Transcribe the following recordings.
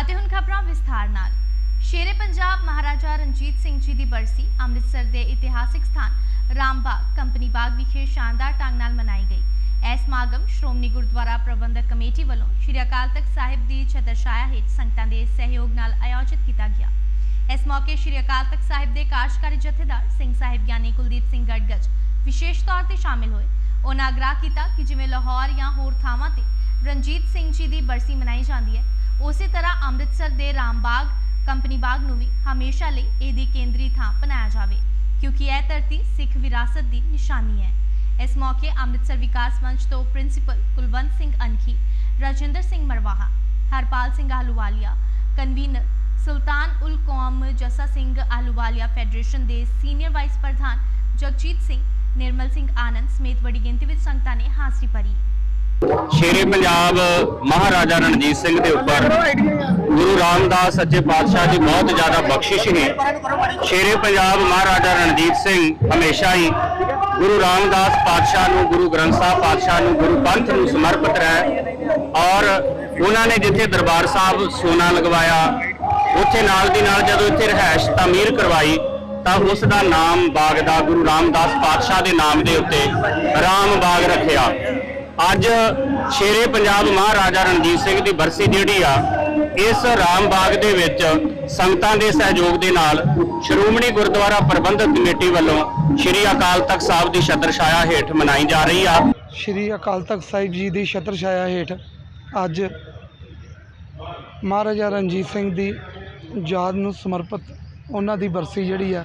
ਅਤੇ ਹੁਣ ਖਬਰਾਂ ਵਿਸਥਾਰ ਨਾਲ। ਸ਼ੇਰੇ ਪੰਜਾਬ ਮਹਾਰਾਜਾ ਰਣਜੀਤ ਸਿੰਘ ਜੀ ਦੀ ਬਰਸੀ ਅੰਮ੍ਰਿਤਸਰ ਦੇ ਇਤਿਹਾਸਿਕ ਸਥਾਨ ਰਾਮਬਾਗ ਕੰਪਨੀ ਬਾਗ ਵਿਖੇ ਸ਼ਾਨਦਾਰ ਢੰਗ ਨਾਲ ਮਨਾਈ ਗਈ। ਇਹ ਸਮਾਗਮ ਸ਼੍ਰੋਮਣੀ ਗੁਰਦੁਆਰਾ ਪ੍ਰਬੰਧਕ ਕਮੇਟੀ ਵੱਲੋਂ ਸ਼੍ਰੀ ਅਕਾਲ ਤਖਤ ਸਾਹਿਬ ਦੀ ਛਤਰਛਾਇਆ ਹੇਠ ਸੰਗਤਾਂ ਦੇ ਸਹਿਯੋਗ ਨਾਲ ਆਯੋਜਿਤ ਕੀਤਾ ਗਿਆ। ਇਸ ਮੌਕੇ ਸ਼੍ਰੀ ਅਕਾਲ ਤਖਤ ਸਾਹਿਬ ਦੇ ਕਾਰਜਕਾਰੀ ਜਥੇਦਾਰ ਸਿੰਘ ਸਾਹਿਬ ਗਿਆਨੀ ਕੁਲਦੀਪ ਸਿੰਘ ਗੜਗੜ ਵਿਸ਼ੇਸ਼ ਤੌਰ ਤੇ ਸ਼ਾਮਿਲ ਹੋਏ। ਉਹਨਾਂ ਆਗਰਾਹ ਕੀਤਾ ਕਿ ਜਿਵੇਂ ਲਾਹੌਰ ਜਾਂ ਹੋਰ ਥਾਵਾਂ ਤੇ ਰਣਜੀਤ ਸਿੰਘ ਜੀ ਦੀ ਬਰਸੀ ਮਨਾਈ ਜਾਂਦੀ ਹੈ ਉਸੇ ਤਰ੍ਹਾਂ ਅੰਮ੍ਰਿਤਸਰ ਦੇ ਰਾਮਬਾਗ ਕੰਪਨੀ ਬਾਗ ਨੂੰ ਵੀ ਹਮੇਸ਼ਾ ਲਈ ਇਹਦੀ ਕੇਂਦਰੀ ਥਾਂ ਬਣਾਇਆ ਜਾਵੇ, ਕਿਉਂਕਿ ਇਹ ਧਰਤੀ ਸਿੱਖ ਵਿਰਾਸਤ ਦੀ ਨਿਸ਼ਾਨੀ ਹੈ। ਇਸ ਮੌਕੇ ਅੰਮ੍ਰਿਤਸਰ ਵਿਕਾਸ ਮੰਚ ਤੋਂ principal Kulwant Singh Ankhi, Rajinder Singh Marwaha, Harpal Singh Ahluwalia convener Sultan ul Qaum Jassa Singh Ahluwalia federation ਦੇ ਸੀਨੀਅਰ ਵਾਈਸ ਪ੍ਰਧਾਨ ਜਗਜੀਤ ਸਿੰਘ, ਨਿਰਮਲ ਸਿੰਘ ਆਨੰਦ ਸਮੇਤ ਵੱਡੀ ਗਿਣਤੀ ਵਿੱਚ ਸੰਗਤਾਂ ਨੇ ਹਾਜ਼ਰੀ ਭਰੀ। ਸ਼ੇਰੇ ਪੰਜਾਬ ਮਹਾਰਾਜਾ ਰਣਜੀਤ ਸਿੰਘ ਦੇ ਉੱਪਰ ਗੁਰੂ ਰਾਮਦਾਸ ਸੱਚੇ ਪਾਤਸ਼ਾਹ ਦੀ ਬਹੁਤ ਜ਼ਿਆਦਾ ਬਖਸ਼ਿਸ਼ ਹੈ ਸ਼ੇਰੇ ਪੰਜਾਬ ਮਹਾਰਾਜਾ ਰਣਜੀਤ ਸਿੰਘ ਹਮੇਸ਼ਾ ਹੀ ਗੁਰੂ ਰਾਮਦਾਸ ਪਾਤਸ਼ਾਹ ਨੂੰ, ਗੁਰੂ ਗ੍ਰੰਥ ਸਾਹਿਬ ਪਾਤਸ਼ਾਹ ਨੂੰ, ਗੁਰੂ ਪੰਥ ਨੂੰ ਸਮਰਪਿਤ ਰਹਿ ਔਰ ਉਹਨਾਂ ਨੇ ਜਿੱਥੇ ਦਰਬਾਰ ਸਾਹਿਬ ਸੋਨਾ ਲਗਵਾਇਆ, ਉੱਥੇ ਨਾਲ ਦੀ ਨਾਲ ਜਦੋਂ ਇੱਥੇ ਰਹਿائش ਤਾਮੀਰ ਕਰਵਾਈ, ਤਾਂ ਉਸ ਦਾ ਨਾਮ ਬਾਗ ਦਾ ਗੁਰੂ ਰਾਮਦਾਸ ਪਾਤਸ਼ਾਹ ਦੇ ਨਾਮ ਦੇ ਉੱਤੇ ਰਾਮ ਬਾਗ ਰੱਖਿਆ। ਅੱਜ ਸ਼ੇਰੇ ਪੰਜਾਬ ਮਹਾਰਾਜਾ ਰਣਜੀਤ ਸਿੰਘ ਦੀ ਬਰਸੀ ਜਿਹੜੀ ਆ, ਇਸ ਰਾਮ ਬਾਗ ਦੇ ਵਿੱਚ ਸੰਗਤਾਂ ਦੇ ਸਹਿਯੋਗ ਦੇ ਨਾਲ ਸ਼੍ਰੋਮਣੀ ਗੁਰਦੁਆਰਾ ਪ੍ਰਬੰਧਕ ਕਮੇਟੀ ਵੱਲੋਂ ਸ਼੍ਰੀ ਅਕਾਲ ਤਖਤ ਸਾਹਿਬ ਦੀ ਛਤਰ ਛਾਇਆ ਹੇਠ ਮਨਾਈ ਜਾ ਰਹੀ ਆ। ਸ਼੍ਰੀ ਅਕਾਲ ਤਖਤ ਸਾਹਿਬ ਜੀ ਦੀ ਛਤਰ ਛਾਇਆ ਹੇਠ ਅੱਜ ਮਹਾਰਾਜਾ ਰਣਜੀਤ ਸਿੰਘ ਦੀ ਯਾਦ ਨੂੰ ਸਮਰਪਿਤ ਉਹਨਾਂ ਦੀ ਬਰਸੀ ਜਿਹੜੀ ਆ,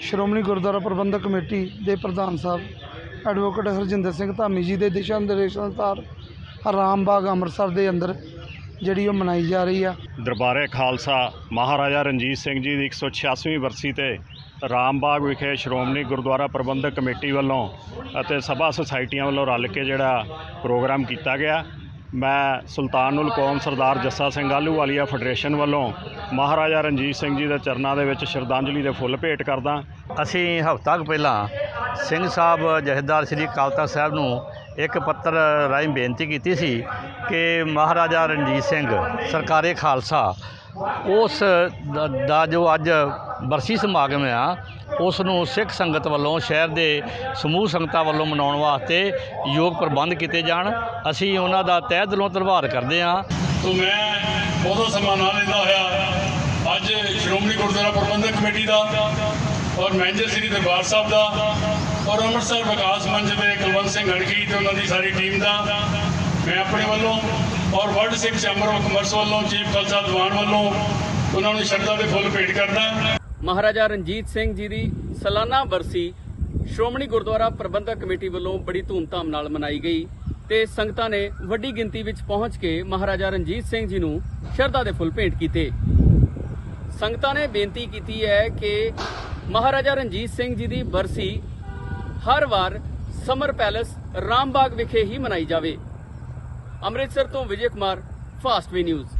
ਸ਼੍ਰੋਮਣੀ ਗੁਰਦੁਆਰਾ ਪ੍ਰਬੰਧਕ ਕਮੇਟੀ ਦੇ ਪ੍ਰਧਾਨ ਸਾਹਿਬ ਐਡਵੋਕੇਟ ਹਰਜਿੰਦਰ ਸਿੰਘ ਧਾਮੀ ਜੀ ਦੇ ਦਿਸ਼ਾ ਨਿਰਦੇਸ਼ਾਂ ਅਨੁਸਾਰ ਰਾਮਬਾਗ ਅੰਮ੍ਰਿਤਸਰ ਦੇ ਅੰਦਰ ਜਿਹੜੀ ਉਹ ਮਨਾਈ ਜਾ ਰਹੀ ਆ। ਦਰਬਾਰੇ ਖਾਲਸਾ ਮਹਾਰਾਜਾ ਰਣਜੀਤ ਸਿੰਘ ਜੀ ਦੀ 186ਵੀਂ ਬਰਸੀ ਤੇ ਰਾਮਬਾਗ ਵਿਖੇ ਸ਼੍ਰੋਮਣੀ ਗੁਰਦੁਆਰਾ ਪ੍ਰਬੰਧਕ ਕਮੇਟੀ ਵੱਲੋਂ ਅਤੇ ਸਭਾ ਸੁਸਾਇਟੀਆਂ ਵੱਲੋਂ ਰਲ ਕੇ ਜਿਹੜਾ ਪ੍ਰੋਗਰਾਮ ਕੀਤਾ ਗਿਆ। ਮੈਂ ਸੁਲਤਾਨੁਲ ਕੌਮ ਸਰਦਾਰ ਜੱਸਾ ਸਿੰਘ ਆਹਲੂਵਾਲੀਆ ਫੈਡਰੇਸ਼ਨ ਵੱਲੋਂ ਮਹਾਰਾਜਾ ਰਣਜੀਤ ਸਿੰਘ ਜੀ ਦੇ ਚਰਨਾਂ ਦੇ ਵਿੱਚ ਸ਼ਰਧਾਂਜਲੀ ਦੇ ਫੁੱਲ ਭੇਟ ਕਰਦਾ। ਅਸੀਂ ਹਫ਼ਤਾ ਕੁ ਪਹਿਲਾਂ ਸਿੰਘ ਸਾਹਿਬ ਜਥੇਦਾਰ ਸ੍ਰੀ ਅਕਾਲ ਤਖਤ ਸਾਹਿਬ ਨੂੰ ਇੱਕ ਪੱਤਰ ਰਾਹੀਂ ਬੇਨਤੀ ਕੀਤੀ ਸੀ ਕਿ ਮਹਾਰਾਜਾ ਰਣਜੀਤ ਸਿੰਘ ਸਰਕਾਰੇ ਖਾਲਸਾ, ਉਸ ਦਾ ਜੋ ਅੱਜ ਬਰਸੀ ਸਮਾਗਮ ਆ, ਉਸ ਨੂੰ ਸਿੱਖ ਸੰਗਤ ਵੱਲੋਂ, ਸ਼ਹਿਰ ਦੇ ਸਮੂਹ ਸੰਗਤਾਂ ਵੱਲੋਂ ਮਨਾਉਣ ਵਾਸਤੇ ਯੋਗ ਪ੍ਰਬੰਧ ਕੀਤੇ ਜਾਣ। ਅਸੀਂ ਉਹਨਾਂ ਦਾ ਤਹਿ ਦਿਲੋਂ ਧੰਨਵਾਦ ਕਰਦੇ ਹਾਂ। ਤੋ ਮੈਂ ਉਦੋਂ ਸਨਮਾਨ ਲੈਂਦਾ ਹੋਇਆ ਅੱਜ ਸ਼੍ਰੋਮਣੀ ਗੁਰਦੁਆਰਾ ਪ੍ਰਬੰਧਕ ਕਮੇਟੀ ਦਾ ਔਰ ਮੈਨੇਜਰ ਸ੍ਰੀ ਦਰਬਾਰ ਸਾਹਿਬ ਦਾ ਔਰ ਅੰਮ੍ਰਿਤਸਰ ਵਿਕਾਸ ਮੰਚ ਦੇ ਕੁਲਵੰਤ ਸਿੰਘ ਅਣਖੀ ਤੇ ਉਹਨਾਂ ਦੀ ਸਾਰੀ ਟੀਮ ਦਾ ਮੈਂ ਆਪਣੇ ਵੱਲੋਂ ਔਰ World Sikh Chamber of Commerce ਵੱਲੋਂ, ਚੀਫ ਖਾਲਸਾ ਦੀਵਾਨ ਵੱਲੋਂ ਉਹਨਾਂ ਨੂੰ ਸ਼ਰਧਾ ਦੇ ਫੁੱਲ ਭੇਟ ਕਰਦਾ। ਮਹਾਰਾਜਾ ਰਣਜੀਤ ਸਿੰਘ ਜੀ ਦੀ ਸਾਲਾਨਾ ਬਰਸੀ ਸ਼੍ਰੋਮਣੀ ਗੁਰਦੁਆਰਾ ਪ੍ਰਬੰਧਕ ਕਮੇਟੀ ਵੱਲੋਂ ਬੜੀ ਧੂਮਧਾਮ ਨਾਲ ਮਨਾਈ ਗਈ ਤੇ ਸੰਗਤਾਂ ਨੇ ਵੱਡੀ ਗਿਣਤੀ ਵਿੱਚ ਪਹੁੰਚ ਕੇ ਮਹਾਰਾਜਾ ਰਣਜੀਤ ਸਿੰਘ ਜੀ ਨੂੰ ਸ਼ਰਧਾ ਦੇ ਫੁੱਲ ਭੇਟ ਕੀਤੇ। ਸੰਗਤਾਂ ਨੇ ਬੇਨਤੀ ਕੀਤੀ ਹੈ ਕਿ ਮਹਾਰਾਜਾ ਰਣਜੀਤ ਸਿੰਘ ਜੀ ਦੀ ਬਰਸੀ ਹਰ ਵਾਰ ਸਮਰ ਪੈਲੇਸ ਰਾਮਬਾਗ ਵਿਖੇ ਹੀ ਮਨਾਈ ਜਾਵੇ। ਅੰਮ੍ਰਿਤਸਰ ਤੋਂ ਵਿਜੇ ਕੁਮਾਰ ਫਾਸਟਵੇ ਨਿਊਜ਼।